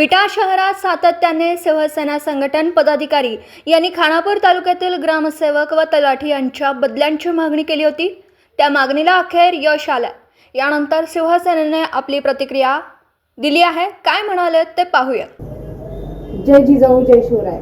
विटा शहरात सातत्याने शिवसेना संघटन पदाधिकारी यांनी खानापूर तालुक्यातील ग्रामसेवक व तलाठी यांच्या बदल्यांची मागणी केली होती. त्या मागणीला अखेर यश आलं. यानंतर शिवसेनेने आपली प्रतिक्रिया दिली आहे. काय म्हणाले ते पाहूया. जय जिजाऊ जय शिवराय.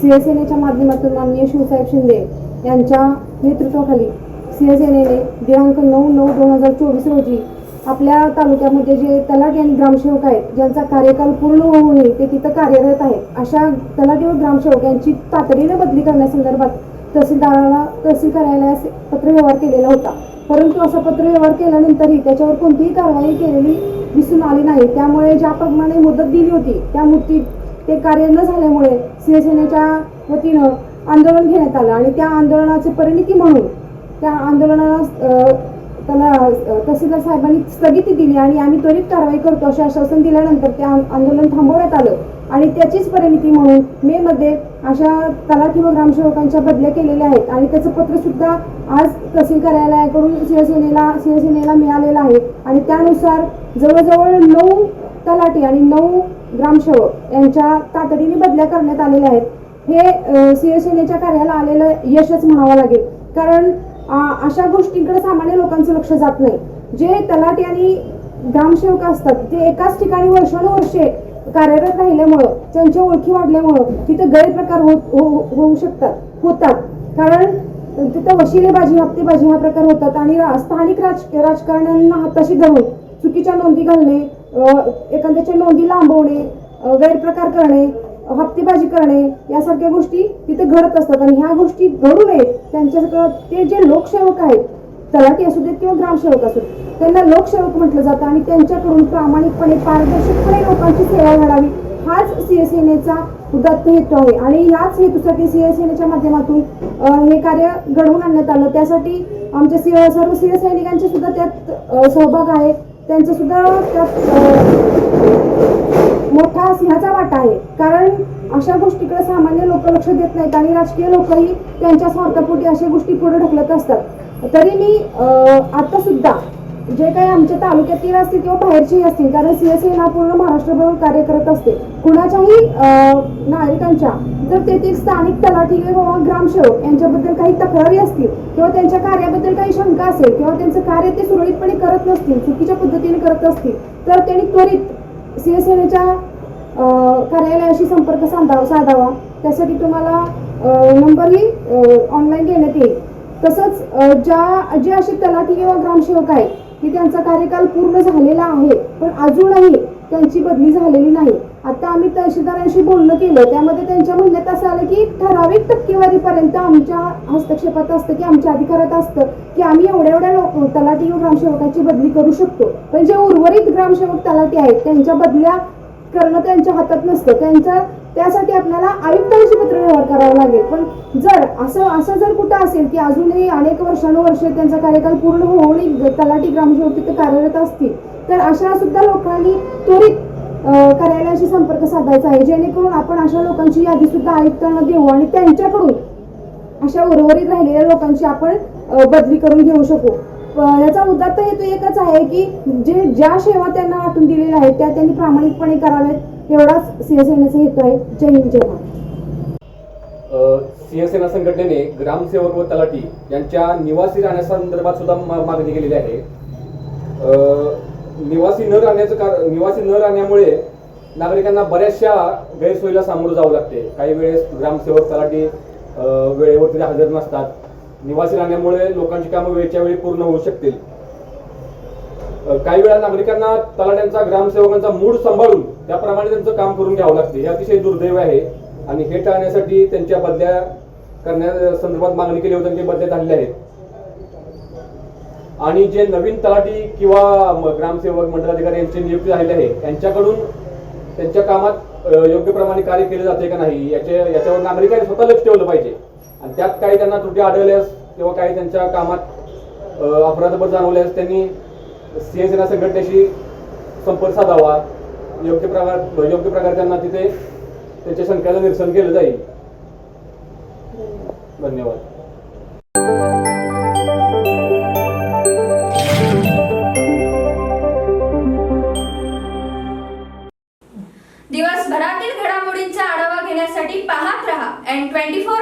शिवसेनेच्या माध्यमातून माननीय शिवसाहेब शिंदे यांच्या नेतृत्वाखाली शिवसेनेने दिनांक नऊ नऊ दोन हजार चोवीस रोजी आपल्या तालुक्यामध्ये जे तलाठी आणि ग्रामसेवक आहेत ज्यांचा कार्यकाल पूर्ण होऊ नये ते तिथं कार्यरत आहेत. अशा तलाठी व ग्रामसेवक यांची तातडीने बदली करण्यासंदर्भात तहसीलदाराला तहसील कार्यालयास पत्रव्यवहार केलेला होता. परंतु असा पत्रव्यवहार केल्यानंतरही त्याच्यावर कोणतीही कारवाई केलेली दिसून आली नाही. त्यामुळे ज्याप्रमाणे मुदत दिली होती त्या मुदतीत ते कार्य न झाल्यामुळे शिवसेनेच्या वतीनं आंदोलन घेण्यात आलं आणि त्या आंदोलनाचे परिणिती म्हणून त्या आंदोलनाला त्याला तहसीलदार साहेबांनी स्थगिती दिली आणि आम्ही त्वरित कारवाई करतो. असे आश्वासन दिल्यानंतर ते आंदोलन थांबवण्यात आलं. आणि त्याचीच परिणिती म्हणून मे मध्ये अशा तलाठी व ग्रामसेवकांच्या बदल्या केलेल्या आहेत. आणि त्याचं पत्र सुद्धा आज तहसील कार्यालयाकडून शिवसेनेला शिवसेनेला मिळालेलं आहे. आणि त्यानुसार जवळजवळ नऊ तलाठी आणि नऊ ग्रामसेवक यांच्या तातडीने बदल्या करण्यात आलेल्या आहेत. हे शिवसेनेच्या कार्याला आलेलं यशच म्हणावं लागेल. कारण अशा गोष्टींकडे सामान्य लोकांचं लक्ष जात नाही. जे तलाठी आणि ग्रामसेवक असतात ते एकाच ठिकाणी वर्षानुवर्षे कार्यरत राहिल्यामुळं त्यांच्या ओळखी वाढल्यामुळं तिथे गैरप्रकार होत हो, होऊ शकतात होतात. कारण तिथं वशिलेबाजी हप्तेबाजी हा प्रकार होतात आणि रा- स्थानिक राज राजकारण्यांना हाताशी धरून चुकीच्या नोंदी घालणे एखाद्याच्या नोंदी लांबवणे गैरप्रकार करणे हप्तेबाजी करणे यासारख्या गोष्टी तिथे घडत असतात. आणि ह्या गोष्टी घडू नयेत त्यांच्या ते जे लोकसेवक आहेत तलाठी असू देत किंवा ग्रामसेवक असू देत त्यांना लोकसेवक म्हटलं जातं आणि त्यांच्याकडून प्रामाणिकपणे पारदर्शकपणे लोकांची सेवा घडावी हाच शिवसेनेचा उदात्त हेतू आहे. आणि याच हेतूसाठी शिवसेनेच्या माध्यमातून हे कार्य घडवून आणण्यात आलं. त्यासाठी आमच्या सर्व शिवसैनिकांचे सुद्धा त्यात सहभाग आहे. त्यांचं सुद्धा त्यात मोठा सिंहाचा वाटा आहे. कारण अशा गोष्टीकडे सामान्य लोक लक्ष देत नाहीत आणि राजकीय लोकही त्यांच्या स्वार्थापोटी अशा गोष्टी पुढे ढकलत असतात. तरी मी आता सुद्धा जे काही आमच्या तालुक्यातील असतील किंवा बाहेरचेही असतील कारण शिवसेना पूर्ण महाराष्ट्रभर कार्य करत असते. कुणाच्याही नागरिकांच्या जर तेथील स्थानिक तलाठी किंवा ग्रामसेवक यांच्याबद्दल काही तक्रारी असतील किंवा त्यांच्या कार्याबद्दल काही शंका असेल किंवा त्यांचं कार्य ते सुरळीतपणे करत नसतील चुकीच्या पद्धतीने करत असतील तर त्यांनी त्वरित सीएसएनच्या कार्यालयाशी संपर्क साधावा साधावा. त्यासाठी तुम्हाला नंबरही ऑनलाईन घेण्यात येईल. तसंच ज्या जे असे तलाठी किंवा ग्रामसेवक आहेत की त्यांचा कार्यकाल पूर्ण झालेला आहे पण अजूनही त्यांची बदली झालेली नाही. आता आम्ही तहसीलदारांशी बोलणं केलं त्यामध्ये त्यांच्या म्हणण्यात असं आलं की ठराविक टक्केवारीपर्यंत आमच्या हस्तक्षेपात असतं की आमच्या अधिकारात असतं की आम्ही एवढ्या एवढ्या लोक तलाठी ग्रामसेवकाची बदली करू शकतो. पण जे उर्वरित ग्रामसेवक तलाठी आहेत त्यांच्या बदल्या करणं त्यांच्या हातात नसतं. त्यांचा त्यासाठी आपल्याला आयुक्तांशी पत्रव्यवहार करावा लागेल. पण जर असं असं जर कुठं असेल की अजूनही अनेक वर्षानुवर्षे त्यांचा कार्यकाल पूर्ण होऊन तलाठी ग्रामसेवक तिथे कार्यरत असतील तर अशा सुद्धा लोकांनी त्वरित कार्यालयाशी संपर्क साधायचा आहे. जेणेकरून आपण अशा लोकांची यादी सुद्धा आयुक्तांना देऊ आणि त्यांच्याकडून अशा उर्वरित राहिलेल्या लोकांची आपण बदली करून घेऊ शकू. याचा याचा उदात्त हेतू एकच आहे की जे ज्या सेवा त्यांना वाटून दिलेल्या आहेत त्या त्यांनी प्रामाणिकपणे कराव्यात. एवढाच शिवसेनेचा हेतू आहे. जय हिंद जय महाराष्ट्र शिवसेना संघटनेने ग्रामसेवक व तलाठी यांच्या निवासी राहण्यासंदर्भात सुद्धा मागणी केलेली आहे. निवासी न राहण्याचं कारण निवासी न राहण्यामुळे नागरिकांना बऱ्याचशा गैरसोयीला सामोरं जावं लागते. काही वेळेस ग्रामसेवक तलाठी वेळेवरती वेळेवर तिथे हजर नसतात. निवासी राहण्यामुळे लोकांची कामं वेळच्या वेळी पूर्ण होऊ शकतील. काही वेळा नागरिकांना तलाट्यांचा ग्रामसेवकांचा मूड सांभाळून त्याप्रमाणे त्यांचं काम करून घ्यावं लागते. हे अतिशय दुर्दैव आहे आणि हे टाळण्यासाठी त्यांच्या बदल्या करण्या संदर्भात मागणी केली होती आणि ते बदले झालेले आहेत. आणि जे नवीन तलाठी किंवा ग्रामसेवक मंडलाधिकारी यांची नियुक्ती झालेली आहे यांच्याकडून त्यांच्या कामात योग्य प्रमाणे कार्य केले जाते का नाही याचे याच्यावर नागरिकांनी स्वतः लक्ष ठेवलं पाहिजे. आणि त्यात काही त्यांना त्रुटी आढळल्यास किंवा काही त्यांच्या कामात अपराधपर जाणवल्यास त्यांनी सिंहसेना संघटनेशी संपर्क साधावा. योग्य प्रकार योग्य प्रकार त्यांना तिथे त्यांच्या शंकाचं निरसन केलं जाईल. धन्यवाद. दिवसभरातील घडामोडींचा आढावा घेण्यासाठी पाहत रहा एन ट्वेंटी फोर